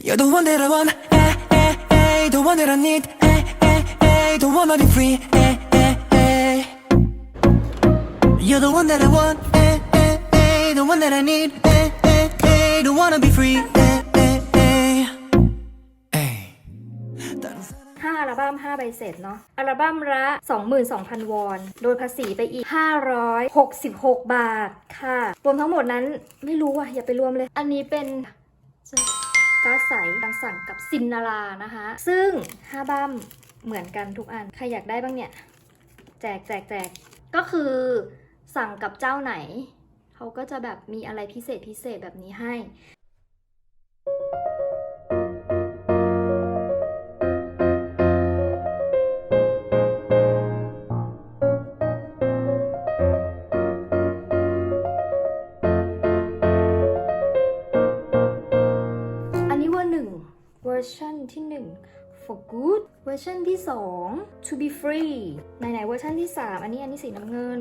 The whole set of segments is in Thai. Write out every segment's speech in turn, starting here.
You're the one that I want, eh, eh, eh, the one that I need, eh, eh, eh, the one I'll be free, eh, eh, eh. You're the one that I want, eh, eh, eh, the one that I need, eh, eh, eh, the one I'll be free, eh, eh, eh. eh. ห้าอัลบั้มห้าใบเสร็จเนาะอัลบั้มละ 22,000 วอน โดยภาษีไปอีก 566 บาทค่ะ รวมทั้งหมดนั้นไม่รู้อะ อย่าไปรวมเลย อันนี้เป็น ก๊าใสการสั่งกับซินนารานะคะ ซึ่งห้าบัมเหมือนกันทุกอัน ใครอยากได้บ้างเนี่ย แจกแจกแจกก็คือสั่งกับเจ้าไหน เขาก็จะแบบมีอะไรพิเศษพิเศษแบบนี้ให้ for good เวอร์ชันที่สอง to be free ไหนไหนๆเวอร์ชันที่สามอันนี้อันนี้สีน้ำเงิน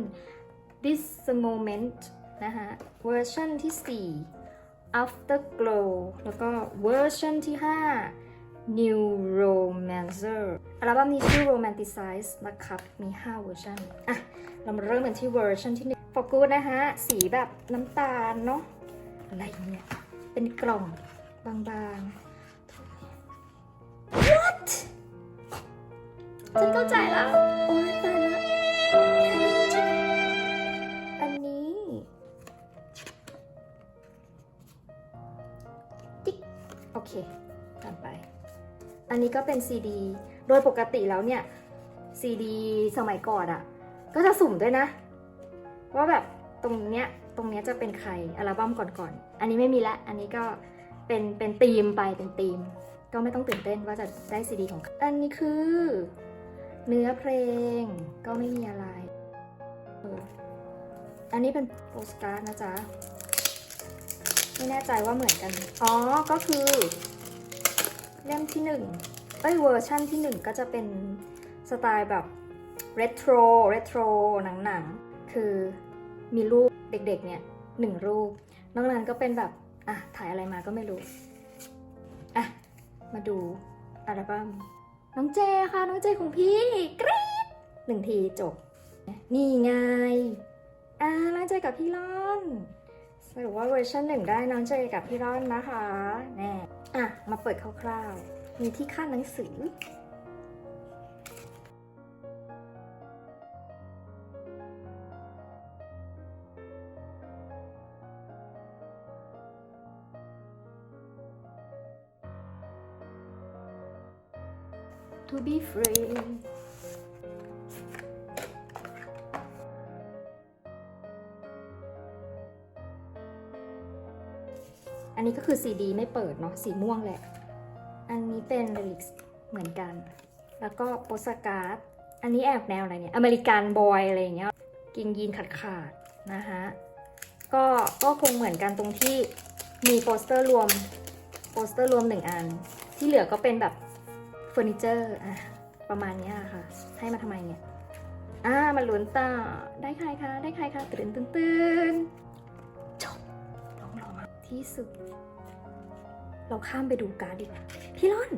this moment นะคะเวอร์ชันที่สี่ afterglow แล้วก็เวอร์ชันที่ห้า new romancer อัลบั้มนี้ชื่อ romanticize นะครับ มี 5 เวอร์ชันอะ เรามาเริ่มกันที่เวอร์ชันที่1 for good นะคะสีแบบน้ำตาลเนาะอะไรเนี่ย เป็นกล่องบางๆ ฉันเข้าใจแล้ว โอ้ยตายละอันนี้ ติ๊ก โอเคผ่านไป อันนี้ก็เป็นซีดี โดยปกติแล้วเนี่ยซีดีสมัยก่อนอะ่ะ ก็จะสุ่มด้วยนะ ว่าแบบตรงเนี้ยตรงเนี้ยจะเป็นใครอัลบั้มก่อนๆ อันนี้ไม่มีละ อันนี้ก็เป็นเป็นธีมไปเป็นธีม ก็ไม่ต้องตื่นเต้นว่าจะได้ซีดีของใครอันนี้คือ เนื้อเพลงก็ไม่มีอะไรอออันนี้เป็นโปสการ์ดนะจ๊ะ ไม่แน่ใจว่าเหมือนกัน อ๋อ ก็คือ เล่มที่หนึ่งเอ้ยเวอร์ชั่นที่หนึ่งก็จะเป็นสไตล์แบบเรโทรเรโทรหนังๆ คือมีรูปเด็กๆ เนี่ยหนึ่งรูป นอกนั้นก็เป็นแบบ อะ ถ่ายอะไรมาก็ไม่รู้ อะ มาดูอัลบั้ม น้องเจค่ะน้องเจของพี่กรี๊ดหนึ่งทีจบ นี่ไงอ่าน้องเจกับพี่ร่อนสรุปว่าเวอร์ชันหนึ่งได้น้องเจกับพี่ร่อนนะคะแน่อะมาเปิดคร่าวๆมีที่ขั้นหนังสือ to be free อันนี้ก็คือซีดีไม่เปิดเนาะสีม่วงแหละ อันนี้เป็นลิกเหมือนกัน แล้วก็โปสการ์ด อันนี้แอบแนวอะไรเนี่ย อเมริกันบอยอะไรอย่างเงี้ยกิงยีนขาดขาดนะคะก็ก็คงเหมือนกันตรงที่มีโปสเตอร์รวมโปสเตอร์รวมหนึ่งอัน ที่เหลือก็เป็นแบบ เฟอร์นิเจอร์อะประมาณนี้ค่ะ ให้มาทำไมเนี่ยอ่ามาลุ้นต่อได้ใครคะได้ใครคะตื่นตื่นตื่นจบร้องร้องที่สุด เราข้ามไปดูการ์ดดีกว่าพี่ร่อน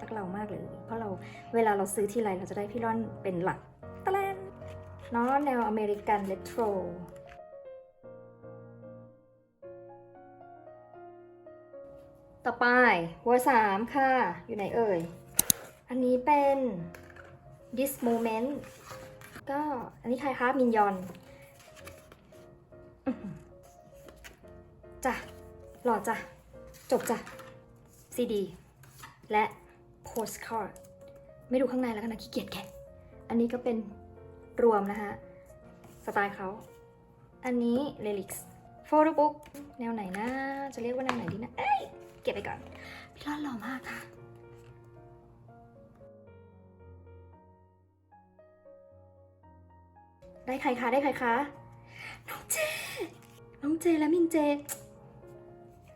รักเรามากเลย เพราะเราเวลาเราซื้อที่ไรเราจะได้พี่ร่อนเป็นหลักตะแลนเนาะแนวอเมริกันเรโทรต่อไปเวอร์สามค่ะ อยู่ไหนเอ่ย อันนี้เป็น this moment ก็อันนี้ใครคะมินยอนจ้ะหล่อจ้ะ จบจ้ะซีดี และ postcard ไม่ดูข้างในแล้วกันนะขี้เกียจแกะอันนี้ก็เป็นรวมนะคะสไตล์เขาอันนี้ lyrics photo book แนวไหนนะ จะเรียกว่าแนวไหนดีนะ เอ้ย เก็บไปก่อน พี่รอดหล่อมากค่ะ ได้ใครคะได้ใครคะ น้องเจ น้องเจและมินเจ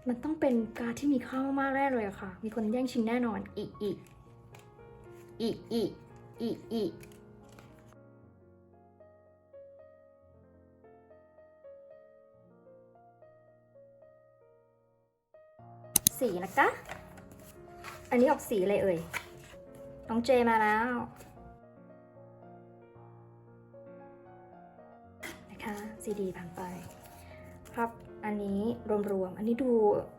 มันต้องเป็นการที่มีค่ามากๆแน่เลยอะค่ะ มีคนแย่งชิงแน่นอน อีกอีกอีกอีกอีอีสี่นะจ๊ะ อันนี้ออกสีอะไรเอ่ย น้องเจมาแล้ว นะคะซีดีผ่านไปครับอันนี้รวมๆ อันนี้ดู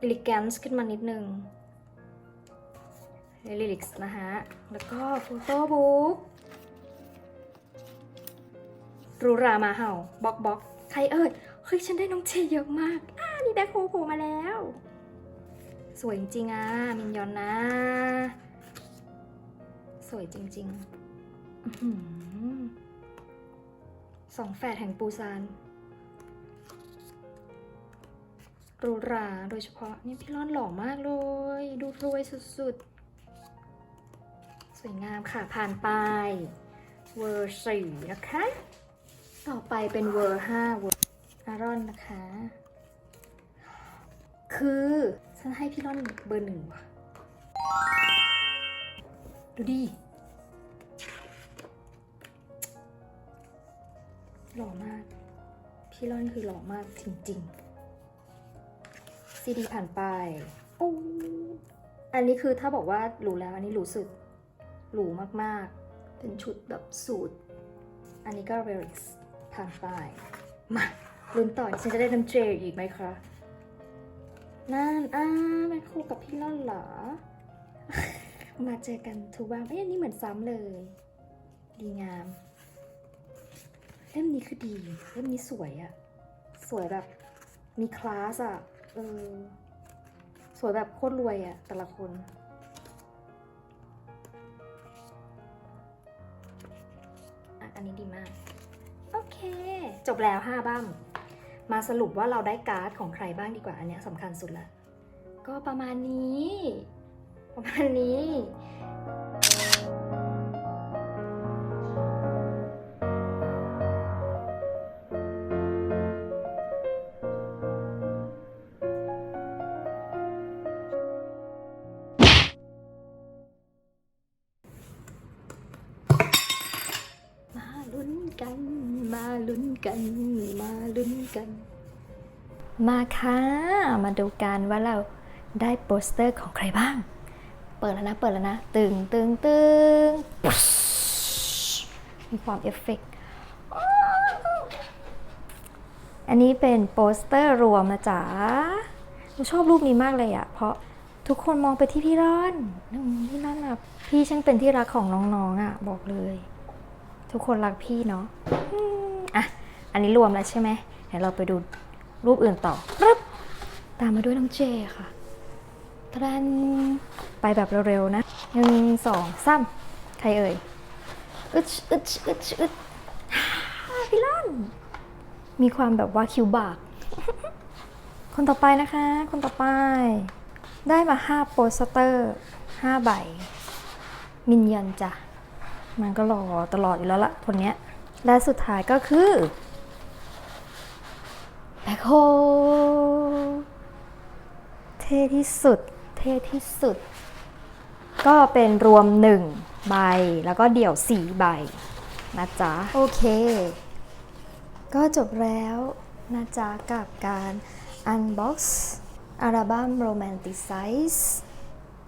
elegance ขึ้นมานิดนึงลิลิกส์นะฮะ แล้วก็โฟโต้บุ๊กรูรามาเห่าบ็อกบ็อกใครเอ่ยเฮ้ย ฉันได้น้องเจเยอะมากอ่ามีแบ็คโฮโผล่มาแล้ว สวยจริงๆอะ มินยอนนะ สวยจริงๆอื สองแฝดแห่งปูซานหรูหราโดยเฉพาะนี่พี่ร่อนหล่อมากเลย ดูรวยสุดๆ สวยงามค่ะ ผ่านไป เวอร์สี่นะคะ ต่อไปเป็นเวอร์ห้าเวอร์อารอนนะคะ คือฉันให้พี่ร่อนเบอร์หนึ่งว่ะ ดูดิ หล่อมาก พี่ร่อนคือหล่อมากจริงๆซีดีผ่านไปโอ้อันนี้คือถ้าบอกว่าหรูแล้วอันนี้หรูสุดหรูมากๆ เป็นชุดแบบสูทอันนี้ก็เวริกส์ผ่านไป มาลุ้นต่อฉันจะได้น้ำเจอีกไหมคะนั่นอ่าแม่คู่กับพี่ล่อนเหรอ มาเจอกันทุกวันเอ้ยอันนี้เหมือนซ้ำเลย ดีงาม เล่มนี้คือดี เล่มนี้สวยอะสวยแบบมีคลาสอะเออสวยแบบโคตรรวยอะแต่ละคนอะอันนี้ดีมาก โอเค จบแล้ว5บ้ามมาสรุปว่าเราได้การ์ดของใครบ้างดีกว่า อันเนี้ยสำคัญสุดละ ก็ประมาณนี้ ประมาณนี้ กันมาลุ้นกัน มาค่ะ มาดูกันว่าเราได้โปสเตอร์ของใครบ้าง เปิดแล้วนะ เปิดแล้วนะ ตึงตึงตึงมีความเอฟเฟกต์อันนี้เป็นโปสเตอร์รวมนะจ๊ะหนูชอบรูปนี้มากเลยอะเพราะทุกคนมองไปที่พี่ร่อนพี่ร่อนอะพี่ช่างเป็นที่รักของน้องๆอะบอกเลย ทุกคนรักพี่เนาะอะ อันนี้รวมแล้วใช่ไหมเดี๋ยวเราไปดูรูปอื่นต่อปึ๊บตามมาด้วยน้องเจค่ะทรันไปแบบเร็วๆนะหนึ่งสองสามใครเอ่ยอึดอึดอึดอึดฮ่าพี่ล่อนมีความแบบว่าคิวบาก คนต่อไปนะคะ คนต่อไป ได้มาห้าโปสเตอร์ห้าใบ มินยันจ้ะ มันก็รอตลอดอยู่แล้วละคนเนี้ยและสุดท้ายก็คือ โฮเท่ที่สุด เท่ที่สุด ก็เป็นรวม1ใบ แล้วก็เดี่ยว4ใบ นะจ๊ะ โอเค ก็จบแล้วนะจ๊ะ กับการ unbox อัลบั้ม Romanticize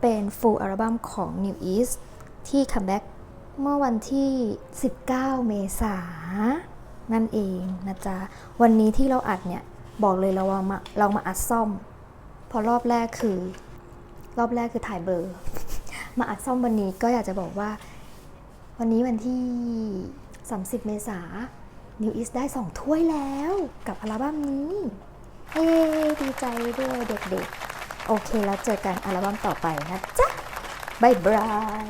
เป็นฟูลอัลบั้มของ New East ที่คัมแบ็กเมื่อวันที่ 19 เมษานั่นเองนะจ๊ะ วันนี้ที่เราอัดเนี่ย บอกเลยเราว่ามาเรามาอัดซ่อมพราะรอบแรกคือ รอบแรกคือถ่ายเบลอร์มาอัดซ่อมวันนี้ก็อยากจะบอกว่า วันนี้วันที่ 30 เมษา New East ได้ 2 ถ้วยแล้วกับอัลบั้มนี้เฮ้ดีใจด้วยเด็กๆ โอเคแล้วเจอกันอัลบั้มต่อไปนะจ๊ะบายบาย